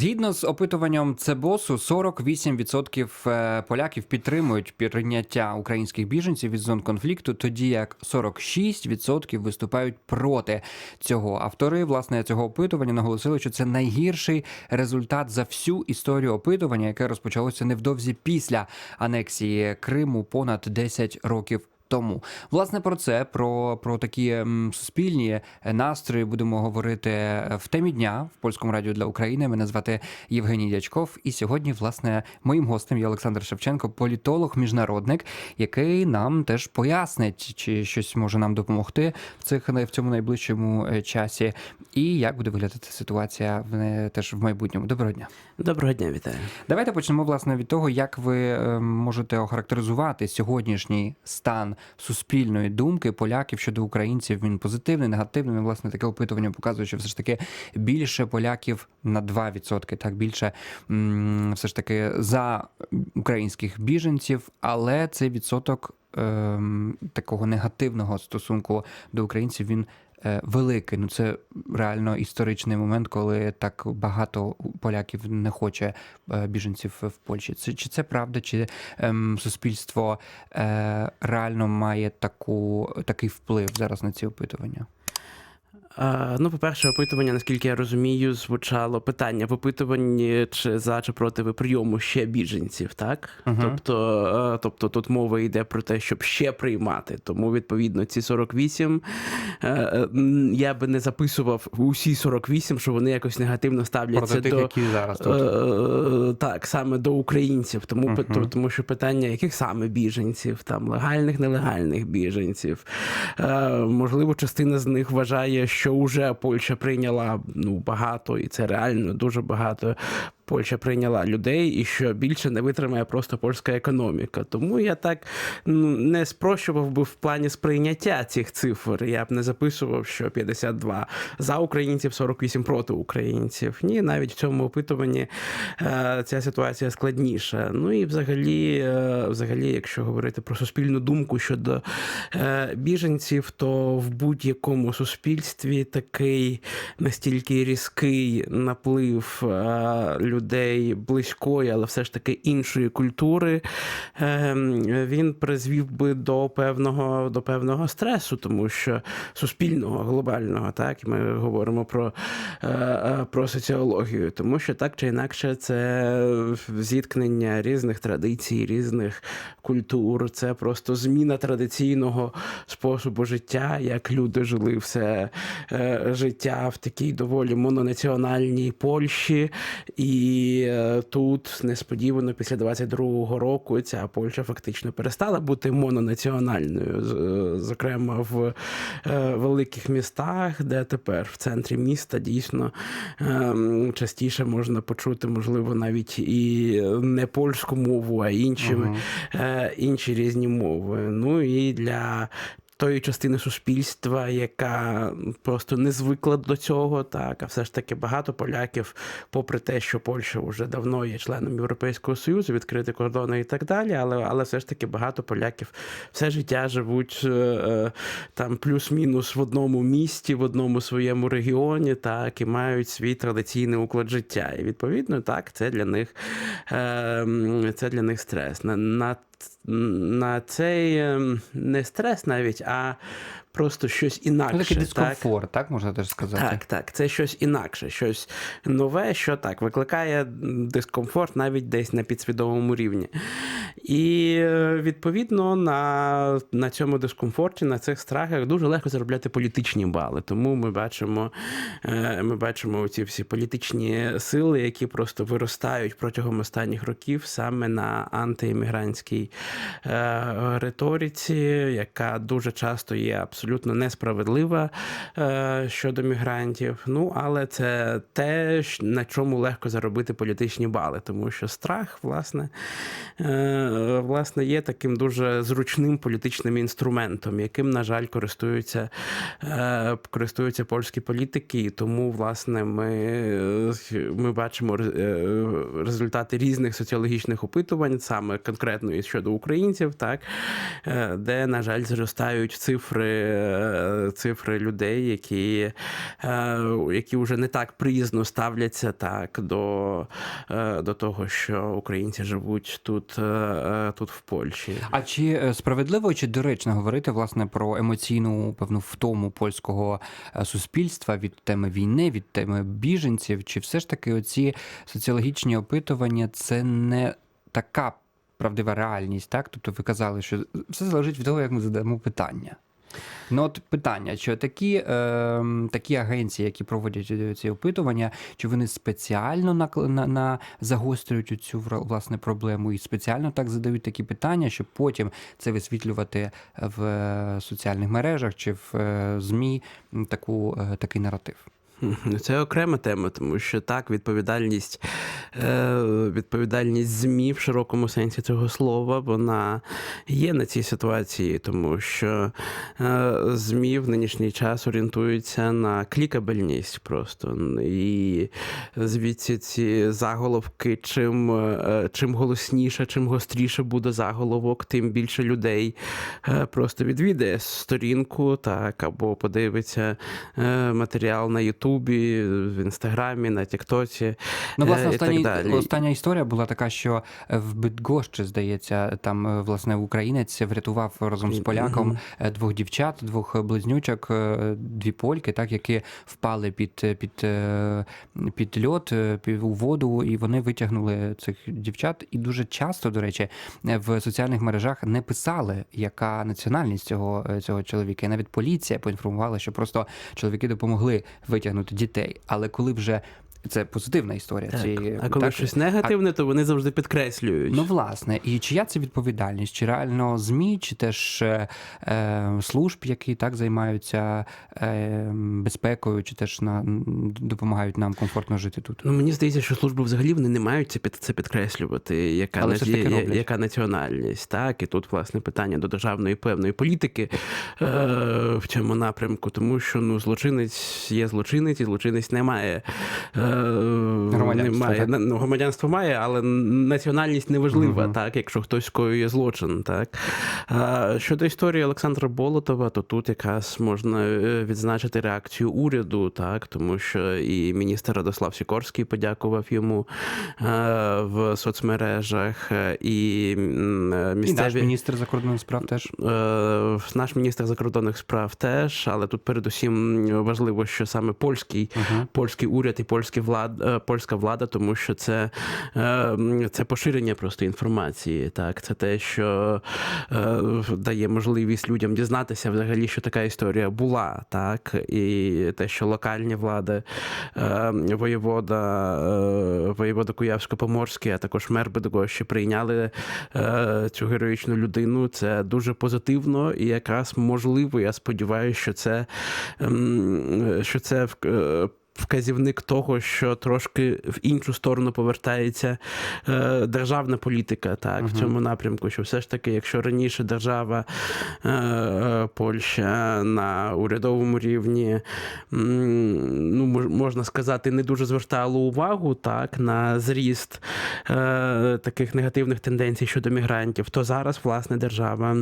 Згідно з опитуванням Цебосу, 48% е, поляків підтримують прийняття українських біженців від зон конфлікту, тоді як 46% виступають проти цього. Автори власне цього опитування наголосили, що це найгірший результат за всю історію опитування, яке розпочалося невдовзі після анексії Криму понад 10 років. Тому власне про це, про, про такі суспільні е, настрої будемо говорити е, в темі дня в польському радіо для України. Мене звати Євгеній Дячков. І сьогодні, власне, моїм гостем є Олександр Шевченко, політолог, міжнародник, який нам теж пояснить, чи щось може нам допомогти в цих в цьому найближчому е, часі, і як буде виглядати ситуація в теж в майбутньому. Доброго дня. Доброго дня, вітаю. Давайте почнемо власне від того, як ви можете охарактеризувати сьогоднішній стан суспільної думки поляків щодо українців. Він позитивний, негативний. Ну, Власне, таке опитування показує, що все ж таки більше поляків на 2%, так більше все ж таки за українських біженців, але цей відсоток ем, такого негативного стосунку до українців він е, великий. Ну це реально історичний момент, коли так багато поляків не хоче е, біженців в Польщі. Це чи це правда, чи ем, суспільство е, реально має таку такий вплив зараз на ці опитування? Ну, по-перше, опитування, наскільки я розумію, звучало питання в опитуванні чи за чи проти ви прийому ще біженців, так? Мгм. Тобто, е, тобто тут мова йде про те, щоб ще приймати. Тому, відповідно, ці 48 е, е, я би не записував усі 48, що вони якось негативно ставляться Проти тих, до. які зараз тут. Так, саме до українців, тому Мгм. пи- тому що питання яких саме біженців, там легальних, нелегальних біженців. Можливо, частина з них вважає, що вже Польща прийняла ну багато, і це реально дуже багато. Польща прийняла людей, і що більше не витримає просто польська економіка. Тому я так ну, не спрощував би в плані сприйняття цих цифр. Я б не записував, що 52 за українців, 48 проти українців. Ні, навіть в цьому опитуванні е, ця ситуація складніша. Ну і взагалі, е, взагалі, якщо говорити про суспільну думку щодо е, біженців, то в будь-якому суспільстві такий настільки різкий наплив е, людей близької, але все ж таки іншої культури, е, він призвів би до певного, до певного стресу, тому що суспільного, глобального, так, і ми говоримо про, е, е, про соціологію, тому що так чи інакше це зіткнення різних традицій, різних культур, це просто зміна традиційного способу життя, як люди жили все е, життя в такій доволі мононаціональній Польщі. І е, тут несподівано після 22-го року ця Польща фактично перестала бути мононаціональною, е, зокрема в е, великих містах, де тепер в центрі міста дійсно частіше можна почути, можливо, навіть і не польську мову, а інші, Мгм. е, інші різні мови. Ну і для тої частини суспільства, яка просто не звикла до цього, так а все ж таки багато поляків, попри те, що Польща вже давно є членом Європейського Союзу, відкриті кордони і так далі, але, але все ж таки багато поляків все життя живуть е, е, там плюс-мінус в одному місті, в одному своєму регіоні, так і мають свій традиційний уклад життя. І відповідно, так, це для них е, м, це для них стрес. На, на, цей ем, не стрес навіть, а просто щось інакше. Такий так? дискомфорт, так можна теж сказати. Так, так, це щось інакше, щось нове, що так викликає дискомфорт навіть десь на підсвідомому рівні. І е, відповідно на, на цьому дискомфорті, на цих страхах дуже легко заробляти політичні бали. Тому ми бачимо, е, ми бачимо ці всі політичні сили, які просто виростають протягом останніх років саме на антиіммігрантській е, риториці, яка дуже часто є абсолютно несправедлива е, щодо мігрантів. Ну, але це те, на чому легко заробити політичні бали, тому що страх, власне, е, власне є таким дуже зручним політичним інструментом, яким, на жаль, користуються, е, користуються польські політики. І тому, власне, ми, ми бачимо результати різних соціологічних опитувань, саме конкретно і щодо українців, так де, на жаль, зростають цифри, цифри людей, які, е, які вже не так приязно ставляться так до, е, до того, що українці живуть тут, е, е, тут в Польщі. А чи е, справедливо чи доречно говорити власне про емоційну певну втому польського е, суспільства від теми війни, від теми біженців? Чи все ж таки оці соціологічні опитування це не така правдива реальність? Так, тобто ви казали, що все залежить від того, як ми задамо питання. Ну, от питання, чи такі, е, такі агенції, які проводять е, ці опитування, чи вони спеціально на, на, на загострюють цю власне проблему і спеціально так задають такі питання, щоб потім це висвітлювати в е, соціальних мережах чи в е, ЗМІ таку, такий наратив? Це окрема тема, тому що так, відповідальність, е, відповідальність ЗМІ в широкому сенсі цього слова, вона є на цій ситуації, тому що е, ЗМІ в нинішній час орієнтуються на клікабельність просто. І звідси ці заголовки, чим, е, чим голосніше, чим гостріше буде заголовок, тим більше людей просто відвідає сторінку, так, або подивиться матеріал на Ютубі, в інстаграмі, на Тіктоці. Ну, власне, е, так остання, далі. остання історія була така, що в Бидгощі, здається, там е, власне українець врятував разом з поляком е, двох дівчат, двох близнючок, е, дві польки, так які впали під, під, е, під льот, е, під- у воду, і вони витягнули цих дівчат. І дуже часто, до речі, е, в соціальних мережах не писали, яка національність цього, е, цього чоловіка. І навіть поліція поінформувала, що просто чоловіки допомогли витягнути дітей. Але коли вже це позитивна історія. Так. цієї А коли так, щось негативне, то вони завжди підкреслюють. Ну, власне, і чия це відповідальність? Чи реально ЗМІ, чи теж е, е, служб, які так займаються е, безпекою, чи теж на, допомагають нам комфортно жити тут? Ну, мені здається, що служби взагалі вони не мають це під це підкреслювати, яка, Але ж таки яка національність. Так, і тут власне питання до державної певної політики е, в цьому напрямку, тому що ну злочинець є злочинець, і злочинець не має е, Громадянства, немає так? ну, громадянство має, але національність неважлива, Мгм. так, якщо хтось скоює злочин. Так щодо історії Олександра Болотова, то тут якраз можна е, відзначити реакцію уряду, так тому що і міністр Радослав Сікорський подякував йому е, в соцмережах, е, і м, е, І наш міністр закордонних справ теж. Е, Наш міністр закордонних справ теж, але тут передусім важливо, що саме польський Угу. польський уряд і польські влад, е, польська влада, тому що це, е, це поширення просто інформації. Так, це те, що е, дає можливість людям дізнатися взагалі, що така історія була, так, і те, що локальні влади, воєвода, воєвода Куявсько-Поморський, а також мер Бедгощі прийняли цю героїчну людину. Це дуже позитивно і якраз можливо, я сподіваюся, що це, ем, що це вказівник того, що трошки в іншу сторону повертається е, державна політика, так, в цьому напрямку. Що все ж таки, якщо раніше держава е, е, Польща на урядовому рівні, м, ну можна сказати, не дуже звертала увагу так на зріст е, таких негативних тенденцій щодо мігрантів, то зараз власне держава.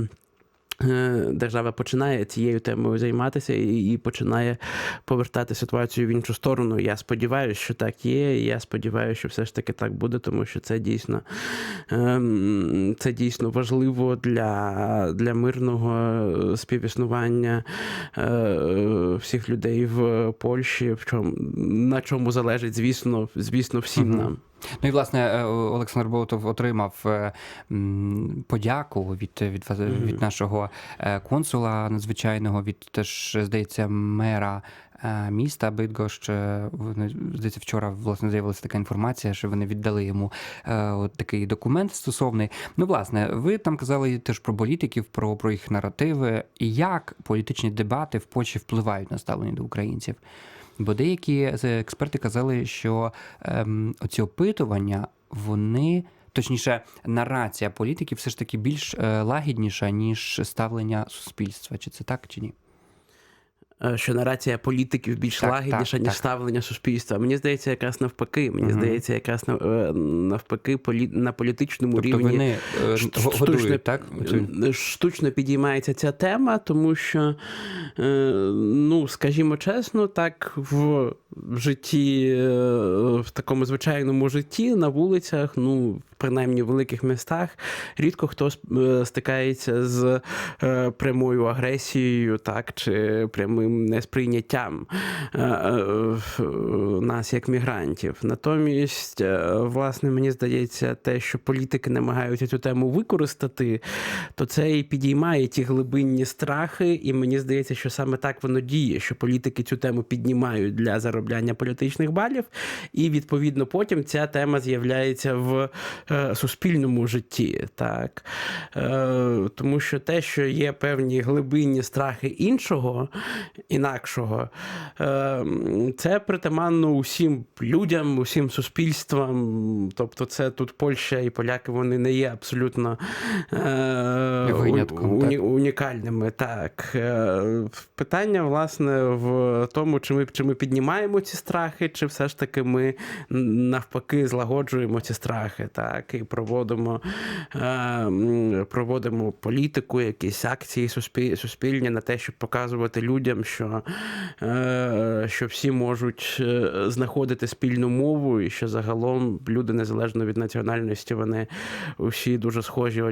Е, Держава починає цією темою займатися і, і починає повертати ситуацію в іншу сторону. Я сподіваюся, що так є. і Я сподіваюся, що все ж таки так буде, тому що це дійсно ем, це дійсно важливо для, для мирного співіснування е, всіх людей в Польщі, в чому на чому залежить, звісно, звісно, всім Мгм. нам. Ну і власне е, Олександр Болотов отримав е, подяку від, від, від нашого е, консула надзвичайного, від теж, здається, мера міста Бидгощ. Вони, здається, вчора власне з'явилася така інформація, що вони віддали йому е, от такий документ стосовний. Ну, власне, ви там казали теж про політиків, про, про їх наративи, і як політичні дебати в Польщі впливають на ставлення до українців. Бо деякі експерти казали, що ем, оці опитування вони точніше, нарація політиків все ж таки більш е, лагідніша, ніж ставлення суспільства. Чи це так, чи ні? Е, Що нарація політиків більш Так, лагідніша, так, ніж так. ставлення суспільства. Мені здається, якраз навпаки. Мені Мгм. здається, якраз е, навпаки, полі... на політичному Тобто рівні вони е, штучно- годують, так? Штучно підіймається ця тема, тому що, ну, скажімо чесно, так в житті, в такому звичайному житті, на вулицях, ну, принаймні в великих містах, рідко хто е, стикається з е, прямою агресією, так, чи прямим несприйняттям е, нас як мігрантів. Натомість, власне, мені здається, те, що політики намагаються цю тему використати, то це і підіймає ті глибинні страхи, і мені здається, що саме так воно діє, що політики цю тему піднімають для заробляння політичних балів, і відповідно потім ця тема з'являється в суспільному житті. Так? Е, тому що те, що є певні глибинні страхи іншого, інакшого, е, це притаманно усім людям, усім суспільствам. Тобто, це тут Польща і поляки вони не є абсолютно е, Винятком, уні- так? унікальними. Так. Е, Питання, власне, в тому, чи ми, чи ми піднімаємо ці страхи, чи все ж таки ми навпаки злагоджуємо ці страхи, так, і проводимо, е, проводимо політику, якісь акції суспільні на те, щоб показувати людям, що, е, що всі можуть е, знаходити спільну мову, і що загалом люди, незалежно від національності, вони усі дуже схожі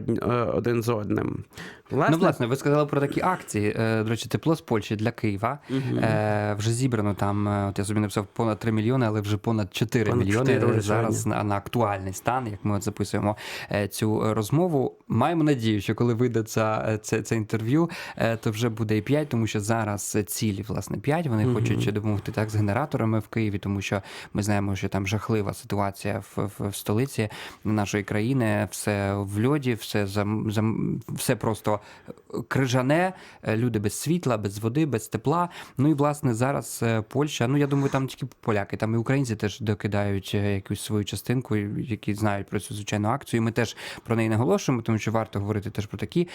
один з одним. Ну, власне, ви сказали про такі акції. До речі, тепло з Польщі для Києва. Е, Вже зібрано там, от я собі написав понад 3 мільйони, але вже понад 4 Понад мільйони 4 вже зараз на, на актуальний стан, як ми от записуємо е, цю е, розмову. Маємо надію, що коли вийде це, це, це інтерв'ю, е, то вже буде і 5, тому що зараз цілі, власне, 5. Вони хочуть допомогти так з генераторами в Києві, тому що ми знаємо, що там жахлива ситуація в, в, в столиці нашої країни, все в льоді, все за, за все просто крижане, е, люди без світла, без води, без тепла. Ну і власне зараз е, Польща. Ну я думаю, там тільки поляки, там і українці теж докидають е, якусь свою частинку, які знають про цю звичайну акцію. І Ми теж про неї наголошуємо, тому що варто говорити теж про такі,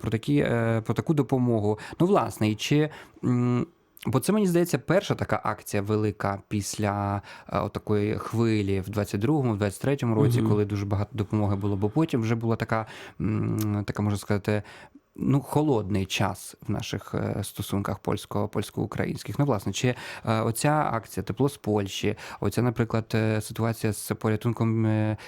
про такі, про таку допомогу. Ну, власне, і чи. Бо це мені здається перша така акція велика після е, такої хвилі в 22-му, в 23-му році, коли дуже багато допомоги було. Бо потім вже була така, така можна сказати, ну, холодний час в наших е, стосунках польсько польсько-українських. Ну, власне, чи е, оця акція тепло з Польщі, оця, наприклад, е, ситуація з порятунком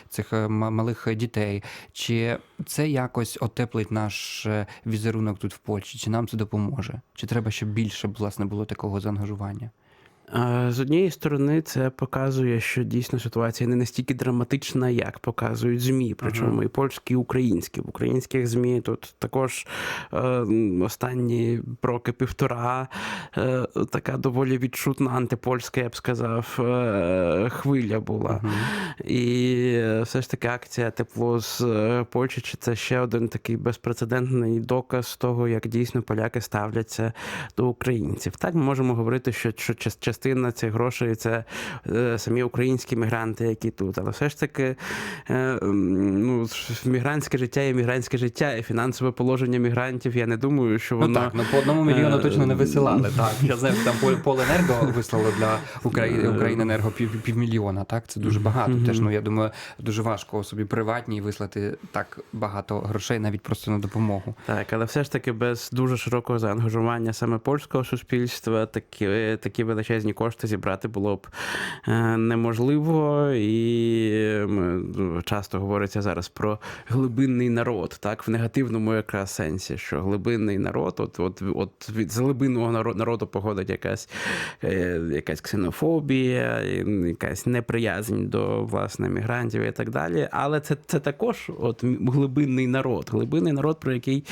цих малих дітей, чи це якось отеплить наш візерунок тут в Польщі? Чи нам це допоможе? Чи треба, щоб більше власне було такого заангажування? З однієї сторони, це показує, що дійсно ситуація не настільки драматична, як показують ЗМІ, причому і польські, і українські. В українських ЗМІ тут також е, останні роки півтора е, така доволі відчутна антипольська, я б сказав, е, хвиля була. І е, все ж таки акція тепло з е, Польщі чи це ще один такий безпрецедентний доказ того, як дійсно поляки ставляться до українців. Так ми можемо говорити, що, що час- частина цих грошей це е, самі українські мігранти, які тут, але все ж таки е, ну, мігрантське життя є мігрантське життя, і фінансове положення мігрантів. Я не думаю, що воно Ну так, ну по одному мільйону е, точно не висилали. Так, я знаю, там Пол- Поленерго вислало для України Україненерго пів, півмільйона. Так, це дуже багато. Теж ну я думаю, дуже важко собі приватній вислати так багато грошей, навіть просто на допомогу. Так, але все ж таки без дуже широкого заангажування саме польського суспільства такі, такі величезні кошти зібрати було б е, неможливо. І часто говориться зараз про глибинний народ, так, в негативному якраз сенсі, що глибинний народ, от, от, от від глибинного народу походить якась, е, якась ксенофобія, якась неприязнь до власне мігрантів і так далі. Але це, це також от глибинний народ, глибинний народ, про який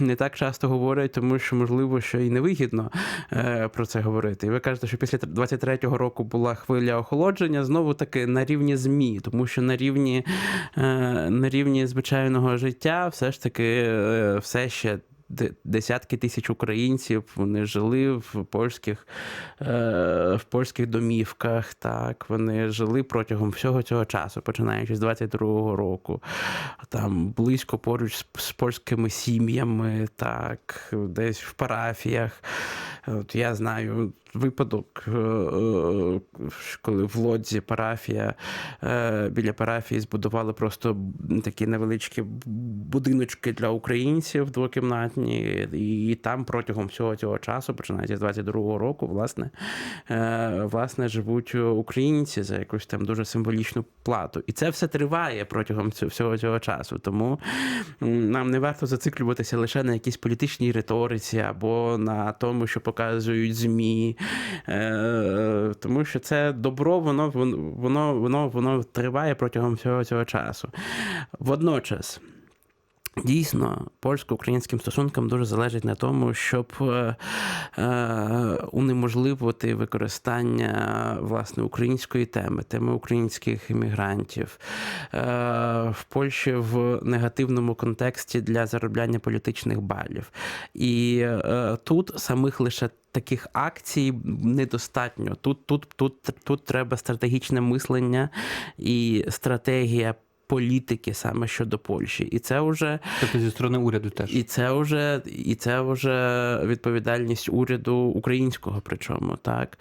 не так часто говорять, тому що можливо, що і невигідно е, про це говорити. І ви кажете, що після 23-го року була хвиля охолодження знову таки на рівні змі, тому що на рівні, е, на рівні звичайного життя все ж таки е, все ще десятки тисяч українців вони жили в польських, е, в польських домівках. Так, вони жили протягом всього цього часу, починаючи з 22-го року. Там близько поруч з, з польськими сім'ями, так, десь в парафіях. От я знаю випадок, е, е, коли в Лодзі парафія е, біля парафії збудували просто такі невеличкі будиночки для українців двокімнатні, і там протягом всього цього часу, починаючи з 22-го року, власне, власне, живуть українці за якусь там дуже символічну плату. І це все триває протягом всього цього часу. Тому нам не варто зациклюватися лише на якійсь політичній риториці або на тому, що показують ЗМІ. Е, тому що це добро, воно, воно, воно, воно триває протягом всього цього часу. Водночас. Дійсно, польсько-українським стосункам дуже залежить на тому, щоб е, е, унеможливити використання власне української теми, теми українських іммігрантів е, в Польщі в негативному контексті для заробляння політичних балів. І е, тут самих лише таких акцій недостатньо. Тут, тут, тут, тут треба стратегічне мислення і стратегія. Політики саме щодо Польщі, і це вже Тобто зі сторони уряду теж. і це вже і це вже відповідальність уряду українського, причому так.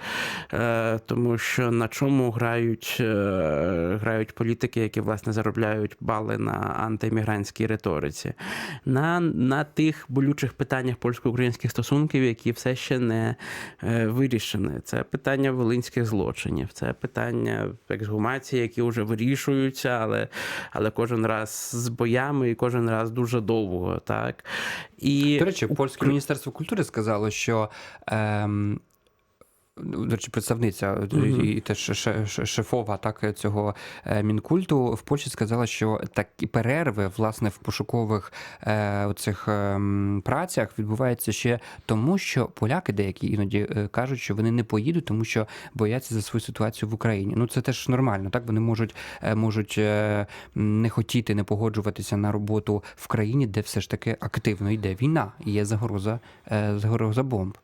Е, Тому що на чому грають, е, грають політики, які власне заробляють бали на антиіммігрантській риториці, на, на тих болючих питаннях польсько-українських стосунків, які все ще не е, вирішені. Це питання волинських злочинів, це питання ексгумації, які вже вирішуються, але але кожен раз з боями і кожен раз дуже довго. Так? І До речі, польське міністерство культури сказало, що. Ем... До речі, представниця Мгм. і теж ше- ше- шефова так цього е, мінкульту в Польщі сказала, що такі перерви власне в пошукових е, оцих ем, працях відбуваються ще тому, що поляки деякі іноді е, кажуть, що вони не поїдуть, тому що бояться за свою ситуацію в Україні. Ну це теж нормально. Так вони можуть, е, можуть е, не хотіти, не погоджуватися на роботу в країні, де все ж таки активно йде війна, і є загроза, е, загроза бомб.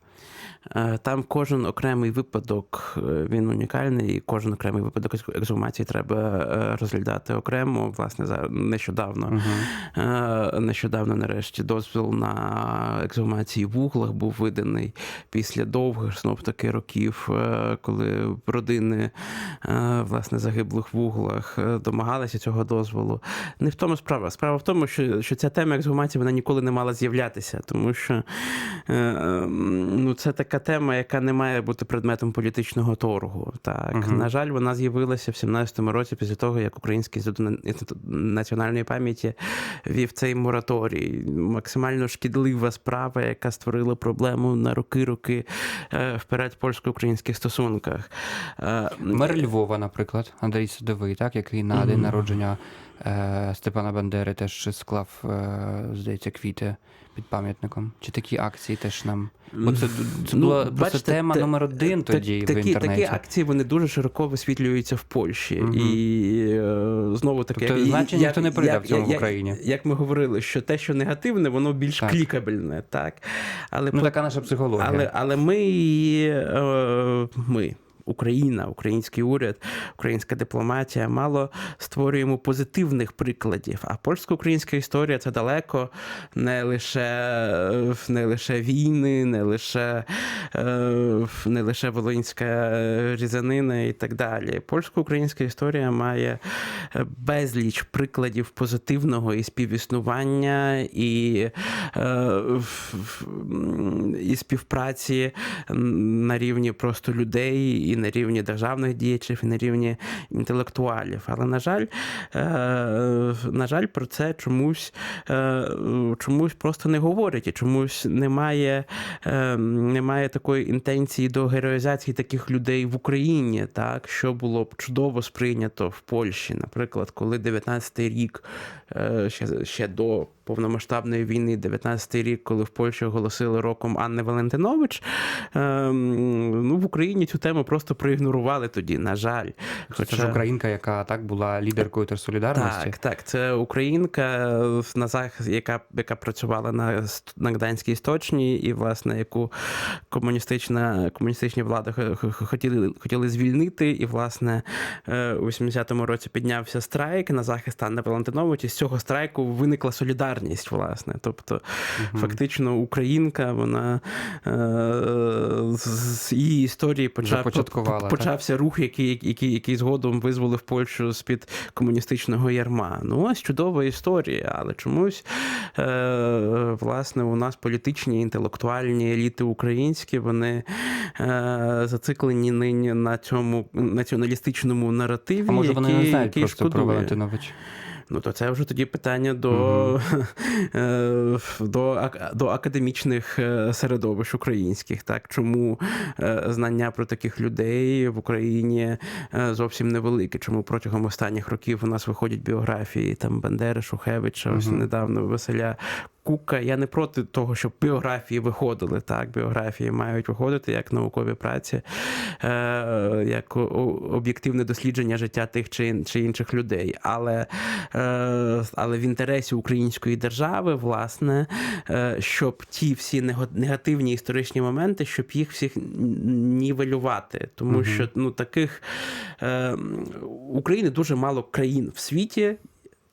Е, Там кожен окремий випадок е, він унікальний, і кожен окремий випадок ексгумації треба е, розглядати окремо. Власне, за нещодавно. Е, нещодавно, нарешті, дозвіл на ексгумації в углах був виданий після довгих знов таки років, коли родини власне загиблих в углах е, домагалися цього дозволу. Не в тому справа. Справа в тому, що, що ця тема ексгумації вона ніколи не мала з'являтися, тому що е, е, ну, це така тема, яка не має бути предметом політичного торгу. Так, Мгм. на жаль, вона з'явилася в 17-му році після того, як Український інститут національної пам'яті вів цей мораторій. Максимально шкідлива справа, яка створила проблему на роки-роки е, вперед польсько-українських стосунках. Е, Мер Львова, наприклад, Андрій Садовий, так, який на день Мгм. народження Степана Бандери теж склав, е, здається, квіти під пам'ятником. Чи такі акції теж нам. Бо це, це Ну, була просто тема те- номер один та- тоді в такі, інтернеті. Такі акції вони дуже широко висвітлюються в Польщі. Мгм. І е, знову таки, Тобто, як- значить, ніхто не прийде в цьому в Україні. Як ми говорили, що те, що негативне, воно більш Так. клікабельне, так? Але Ну, така наша психологія. Але, але ми, е, ми, Україна, український уряд, українська дипломатія мало створюємо позитивних прикладів. А польсько-українська історія це далеко не лише, не лише війни, не лише, е, не лише волинська різанина і так далі. Польсько-українська історія має безліч прикладів позитивного і співіснування, і, е, і співпраці на рівні просто людей, і на рівні державних діячів, і на рівні інтелектуалів. Але, на жаль, е, на жаль, про це чомусь, е, чомусь просто не говорять, і чомусь немає, е, немає такої інтенції до героїзації таких людей в Україні, так, що було б чудово сприйнято в Польщі. Наприклад, коли 19-й рік е, ще, ще до повномасштабної війни, 19-й рік, коли в Польщі оголосили роком Анни Валентинович, ем, ну, в Україні цю тему просто просто проігнорували тоді, на жаль. Це ж українка, яка так була лідеркою Терсолідарності. Так, так, це українка, на захист, яка, яка працювала на, на Гданській сточні, і, власне, яку комуністична, комуністичні влади хотіли, хотіли звільнити. І, власне, е, у 80-му році піднявся страйк на захист Анни Валентинович, і з цього страйку виникла солідарність, власне. Тобто, фактично, українка, вона е, з з її історії почав, Започаткувала, так? почався рух, який, який, який згодом визволив Польщу з-під комуністичного ярма. Ну, ось чудова історія, але чомусь, е, власне, у нас політичні інтелектуальні еліти українські, вони е, зациклені нині на цьому націоналістичному наративі. А може вони який, не знають який просто про шкодує. Ну, то це вже тоді питання до, е, до, до академічних е, середовищ українських. Так? Чому е, знання про таких людей в Україні зовсім невелике? Чому протягом останніх років у нас виходять біографії там Бандери, Шухевича, ось недавно Василя Кука. Я не проти того, щоб біографії виходили. Так, біографії мають виходити як наукові праці, е, як об'єктивне дослідження життя тих чи, ін- чи інших людей. Але, е, але в інтересі української держави, власне, е, щоб ті всі негативні історичні моменти, щоб їх всіх нівелювати. Тому Мгм. що ну, таких е, України дуже мало країн в світі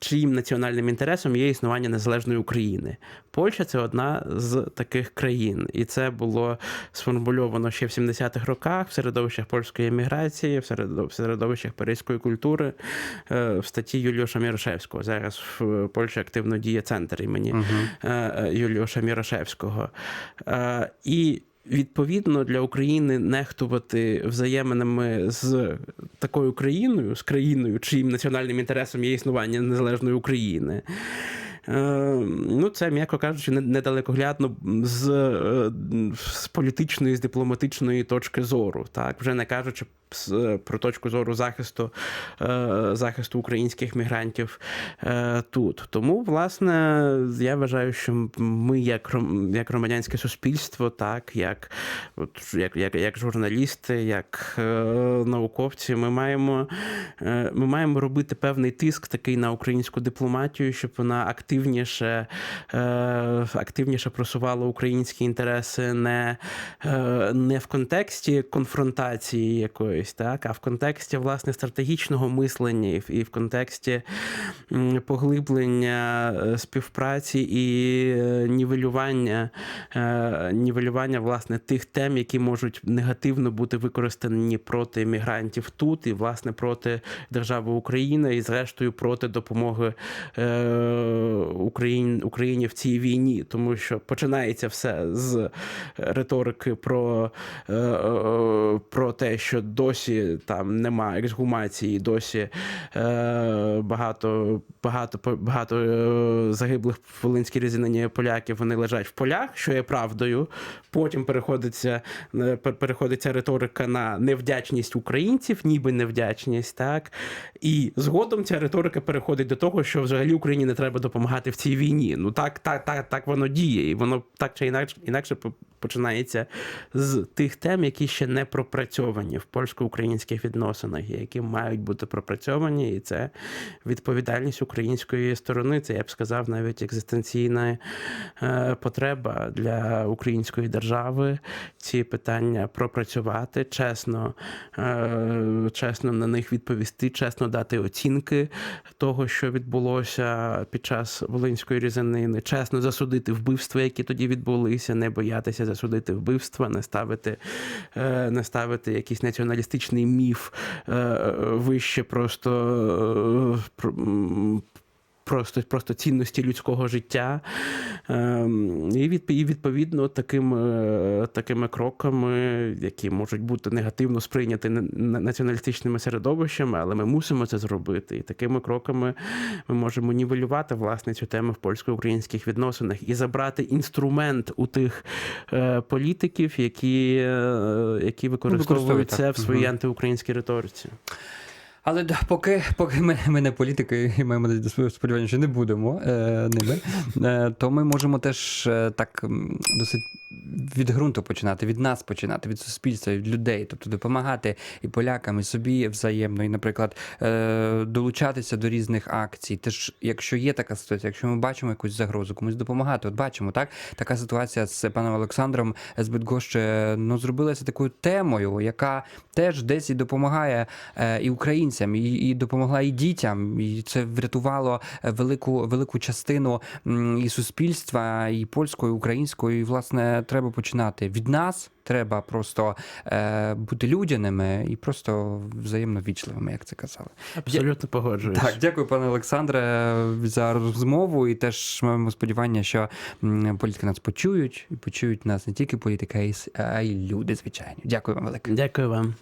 чиїм національним інтересом є існування незалежної України. Польща це одна з таких країн, і це було сформульовано ще в 70-х роках в середовищах польської еміграції, в середовищах паризької культури, е, в статті Юліуша Мірошевського. Зараз в Польщі активно діє центр імені Угу. е, е, Мірошевського. Е, І відповідно для України нехтувати взаєминами з такою країною, з країною, чиїм національним інтересом є існування незалежної України. Е, Ну, це, м'яко кажучи, недалекоглядно з, е, з політичної, з дипломатичної точки зору, так вже не кажучи про точку зору захисту, е, захисту українських мігрантів е, тут. Тому, власне, я вважаю, що ми, як, як громадянське суспільство, так, як, от, як, як, як журналісти, як е, науковці, ми маємо, е, ми маємо робити певний тиск такий на українську дипломатію, щоб вона активніше, е, активніше просувала українські інтереси не, е, не в контексті конфронтації якоїсь, так, а в контексті власне стратегічного мислення і в, контексті поглиблення е, співпраці і е, нівелювання, нівелювання власне тих тем, які можуть негативно бути використані проти мігрантів тут, і власне проти держави України, і зрештою проти допомоги Україні, Україні в цій війні, тому що починається все з риторики про, е, е, про те, що досі там немає ексгумації, досі е, багато, багато, багато е, загиблих в Волинській резинині поляків вони лежать в полях, що є правдою. Потім переходиться, е, переходиться риторика на невдячність українців, ніби невдячність, так. І згодом ця риторика переходить до того, що взагалі Україні не треба допомагати в цій війні. Ну так, так, так, так воно діє, і воно так чи інакше інакше починається з тих тем, які ще не пропрацьовані в польсько-українських відносинах, які мають бути пропрацьовані, і це відповідальність української сторони. Це я б сказав, навіть екзистенційна е, потреба для української держави ці питання пропрацювати, чесно, е, чесно на них відповісти, чесно дати оцінки того, що відбулося під час Волинської різанини, чесно засудити вбивства, які тоді відбулися, не боятися засудити вбивства, не ставити, е, не ставити якийсь націоналістичний міф е, вище просто. Е, Просто, просто цінності людського життя. Ем, І, і відповідно такими, такими кроками, які можуть бути негативно сприйняті на- на- націоналістичними середовищами, але ми мусимо це зробити. І такими кроками ми можемо нівелювати власне цю тему в польсько-українських відносинах і забрати інструмент у тих е, політиків, які, е, які використовують використовують, це в своїй антиукраїнській риториці. Але да, поки, поки ми, ми не політики і маємо сподівання, що не будемо е, ними, е, то ми можемо теж е, так досить від ґрунту починати, від нас починати, від суспільства, від людей, тобто допомагати і полякам, і собі взаємно, і, наприклад, е, долучатися до різних акцій. Теж, якщо є така ситуація, якщо ми бачимо якусь загрозу, комусь допомагати. От бачимо, так така ситуація з паном Олександром з Бідгоще ну зробилася такою темою, яка теж десь і допомагає е, і українцям, і, і допомогла і дітям. І це врятувало велику велику частину і суспільства, і польського, і українського. І власне треба починати від нас. Треба просто е, бути людяними і просто взаємно вічливими, як це казали. Абсолютно погоджуюсь. Так, дякую, пане Олександре, за розмову. І теж маємо сподівання, що політики нас почують і почують нас не тільки політики, а а й люди, звичайно. Дякую вам велике. Дякую вам.